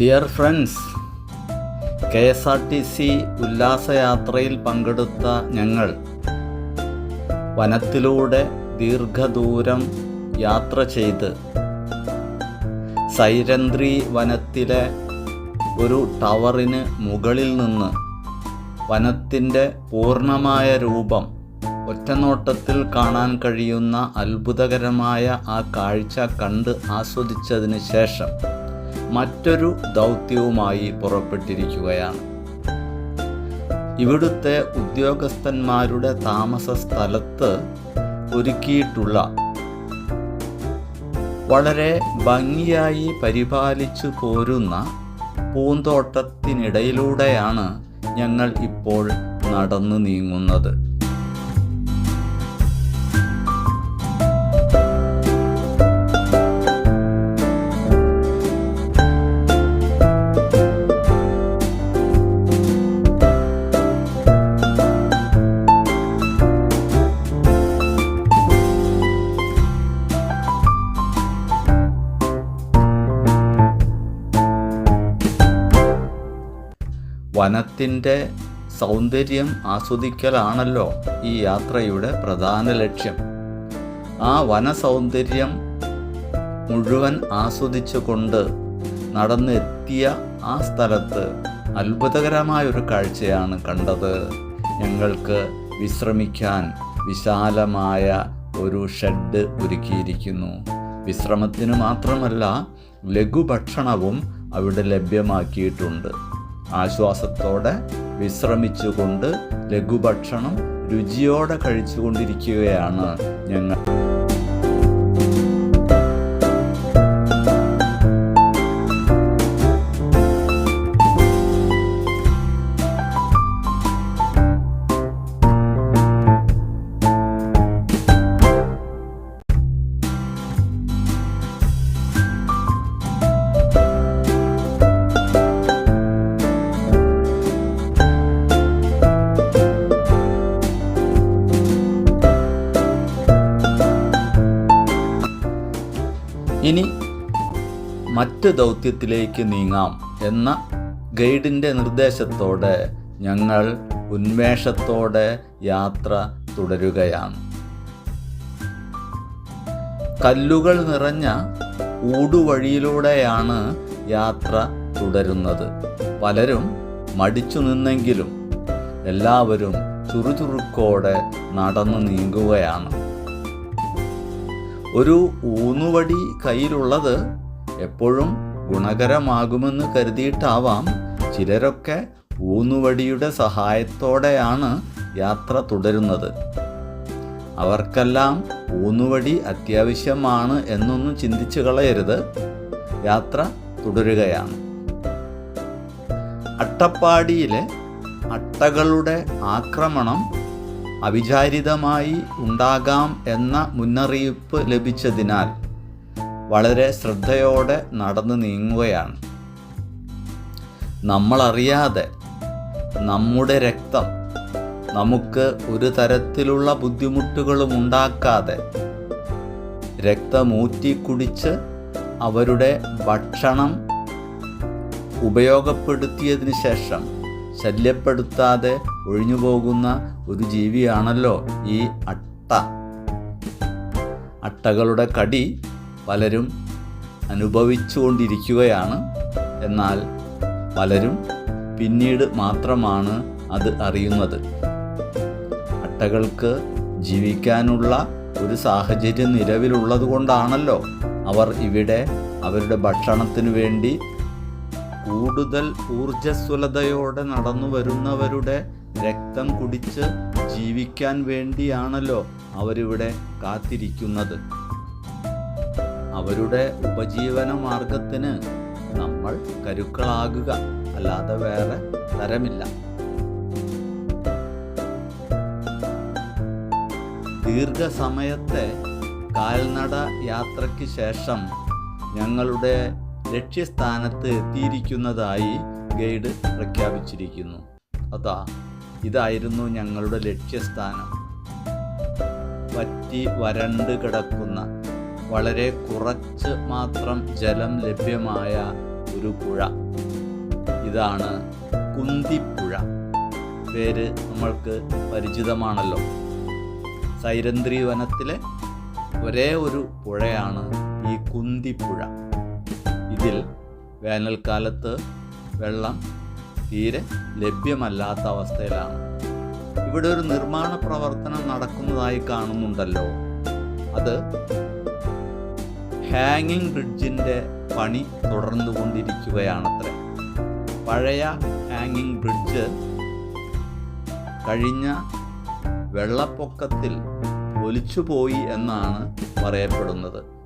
Dear friends K S R T C ഉല്ലാസയാത്രയിൽ പങ്കെടുത്ത ഞങ്ങൾ വനത്തിലൂടെ ദീർഘദൂരം യാത്ര ചെയ്ത് സൈരന്ത്രി വനത്തിലെ ഒരു ടവറിന് മുകളിൽ നിന്ന് വനത്തിന്റെ പൂർണമായ രൂപം ഒറ്റനോട്ടത്തിൽ കാണാൻ കഴിയുന്ന അത്ഭുതകരമായ ആ കാഴ്ച കണ്ട് ആസ്വദിച്ചതിന് ശേഷം മറ്റൊരു ദൗത്യവുമായി പുറപ്പെട്ടിരിക്കുകയാണ്. ഇവിടുത്തെ ഉദ്യോഗസ്ഥന്മാരുടെ താമസ സ്ഥലത്ത് ഒരുക്കിയിട്ടുള്ള വളരെ ഭംഗിയായി പരിപാലിച്ചു പോരുന്ന പൂന്തോട്ടത്തിനിടയിലൂടെയാണ് ഞങ്ങൾ ഇപ്പോൾ നടന്നു നീങ്ങുന്നത്. വനത്തിന്റെ സൗന്ദര്യം ആസ്വദിക്കലാണല്ലോ ഈ യാത്രയുടെ പ്രധാന ലക്ഷ്യം. ആ വന സൗന്ദര്യം മുഴുവൻ ആസ്വദിച്ചുകൊണ്ട് നടന്നെത്തിയ ആ സ്ഥലത്ത് അത്ഭുതകരമായൊരു കാഴ്ചയാണ് കണ്ടത്. ഞങ്ങൾക്ക് വിശ്രമിക്കാൻ വിശാലമായ ഒരു ഷെഡ് ഒരുക്കിയിരിക്കുന്നു. വിശ്രമത്തിന് മാത്രമല്ല ലഘുഭക്ഷണവും അവിടെ ലഭ്യമാക്കിയിട്ടുണ്ട്. ആശ്വാസത്തോടെ വിശ്രമിച്ചുകൊണ്ട് ലഘുഭക്ഷണം രുചിയോടെ കഴിച്ചുകൊണ്ടിരിക്കുകയാണ് ഞങ്ങൾ. ഇനി മറ്റ് ദൗത്യത്തിലേക്ക് നീങ്ങാം എന്ന ഗൈഡിന്റെ നിർദ്ദേശത്തോടെ ഞങ്ങൾ ഉന്മേഷത്തോടെ യാത്ര തുടരുകയാണ്. കല്ലുകൾ നിറഞ്ഞ ഊടുവഴിയിലൂടെയാണ് യാത്ര തുടരുന്നത്. പലരും മടിച്ചു നിന്നെങ്കിലും എല്ലാവരും ചുറുചുറുക്കോടെ നടന്നു നീങ്ങുകയാണ്. ഒരു ഊന്നുവടി കയ്യിലുള്ളത് എപ്പോഴും ഗുണകരമാകുമെന്ന് കരുതിയിട്ടാവാം. ചിലരൊക്കെ ഊന്നുവടിയുടെ സഹായത്തോടെയാണ് യാത്ര തുടരുന്നത്. അവർക്കെല്ലാം ഊന്നുവടി അത്യാവശ്യമാണ് എന്നൊന്നും ചിന്തിച്ചു കളയരുത്. യാത്ര തുടരുകയാണ്. അട്ടപ്പാടിയിലെ അട്ടകളുടെ ആക്രമണം അവിചാരിതമായി ഉണ്ടാകാം എന്ന മുന്നറിയിപ്പ് ലഭിച്ചതിനാൽ വളരെ ശ്രദ്ധയോടെ നടന്നു നീങ്ങുകയാണ്. നമ്മളറിയാതെ നമ്മുടെ രക്തം നമുക്ക് ഒരു തരത്തിലുള്ള ബുദ്ധിമുട്ടുകളും ഉണ്ടാക്കാതെ രക്തമൂറ്റി കുടിച്ച് അവരുടെ ഭക്ഷണം ഉപയോഗപ്പെടുത്തിയതിന് ശേഷം ശല്യപ്പെടുത്താതെ ഒഴിഞ്ഞു പോകുന്ന ഒരു ജീവിയാണല്ലോ ഈ അട്ട. അട്ടകളുടെ കടി പലരും അനുഭവിച്ചുകൊണ്ടിരിക്കുകയാണ്. എന്നാൽ പലരും പിന്നീട് മാത്രമാണ് അത് അറിയുന്നത്. അട്ടകൾക്ക് ജീവിക്കാനുള്ള ഒരു സാഹചര്യം നിലവിലുള്ളത് കൊണ്ടാണല്ലോ അവർ ഇവിടെ അവരുടെ ഭക്ഷണത്തിനു വേണ്ടി കൂടുതൽ ഊർജസ്വലതയോടെ നടന്നു വരുന്നവരുടെ രക്തം കുടിച്ച് ജീവിക്കാൻ വേണ്ടിയാണല്ലോ അവരിവിടെ കാത്തിരിക്കുന്നത്. അവരുടെ ഉപജീവന മാർഗത്തിന് നമ്മൾ കരുക്കളാകുക അല്ലാതെ വേറെ തരമില്ല. ദീർഘസമയത്തെ കാൽനട യാത്രയ്ക്ക് ശേഷം ഞങ്ങളുടെ ലക്ഷ്യസ്ഥാനത്ത് എത്തിയിരിക്കുന്നതായി ഗൈഡ് പ്രഖ്യാപിച്ചിരിക്കുന്നു. അതാ ഇതായിരുന്നു ഞങ്ങളുടെ ലക്ഷ്യസ്ഥാനം. വറ്റി വരണ്ട് കിടക്കുന്ന വളരെ കുറച്ച് മാത്രം ജലം ലഭ്യമായ ഒരു പുഴ. ഇതാണ് കുന്തിപ്പുഴ. പേര് നമ്മൾക്ക് പരിചിതമാണല്ലോ. സൈരന്ധ്രി വനത്തിലെ ഒരേ ഒരു പുഴയാണ് ഈ കുന്തിപ്പുഴ. ഇതിൽ വേനൽക്കാലത്ത് വെള്ളം തീരെ ലഭ്യമല്ലാത്ത അവസ്ഥയിലാണ്. ഇവിടെ ഒരു നിർമ്മാണ പ്രവർത്തനം നടക്കുന്നതായി കാണുന്നുണ്ടല്ലോ. അത് ഹാങ്ങിങ് ബ്രിഡ്ജിന്റെ പണി തുടർന്നു കൊണ്ടിരിക്കുകയാണത്രേ. പഴയ ഹാങ്ങിങ് ബ്രിഡ്ജ് കഴിഞ്ഞ വെള്ളപ്പൊക്കത്തിൽ ഒലിച്ചുപോയി എന്നാണ് പറയപ്പെടുന്നത്.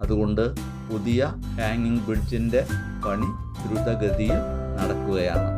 അതുകൊണ്ട് പുതിയ ഹാങ്ങിങ് ബ്രിഡ്ജിന്റെ പണി ദ്രുതഗതിയിൽ നടക്കുകയാണ്.